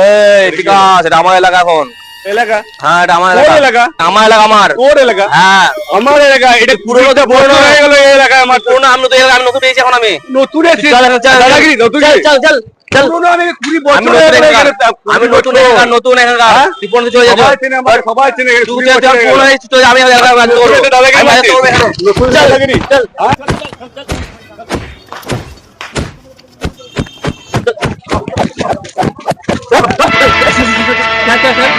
এই ঠিক আছে এটা আমার এলাকা এখন এলাকা? হ্যাঁ এটা আমার এলাকা। এলাকা? আমার এলাকা আমার। তোর এলাকা? হ্যাঁ। আমার এলাকা এটা পুরনো তো পুরনো হয়ে গেল এই এলাকা আমার। পুরোনো আমি নতুন এলাকা আমি নতুন পেয়েছি এখন আমি। নতুন এসেছি। চল, চল, চল, দাদাগিরি নতুন চল চল চল চল।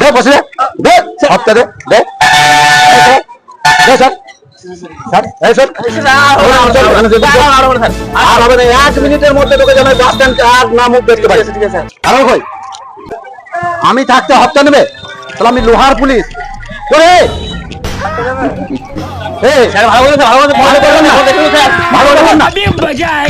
দে বসে দে দে হাতটা দে দে দে স্যার আমি থাকতে হপ্তা নেবে তাহলে আমি লোহার পুলিশ করে ভালো ভালো ভালো ভালো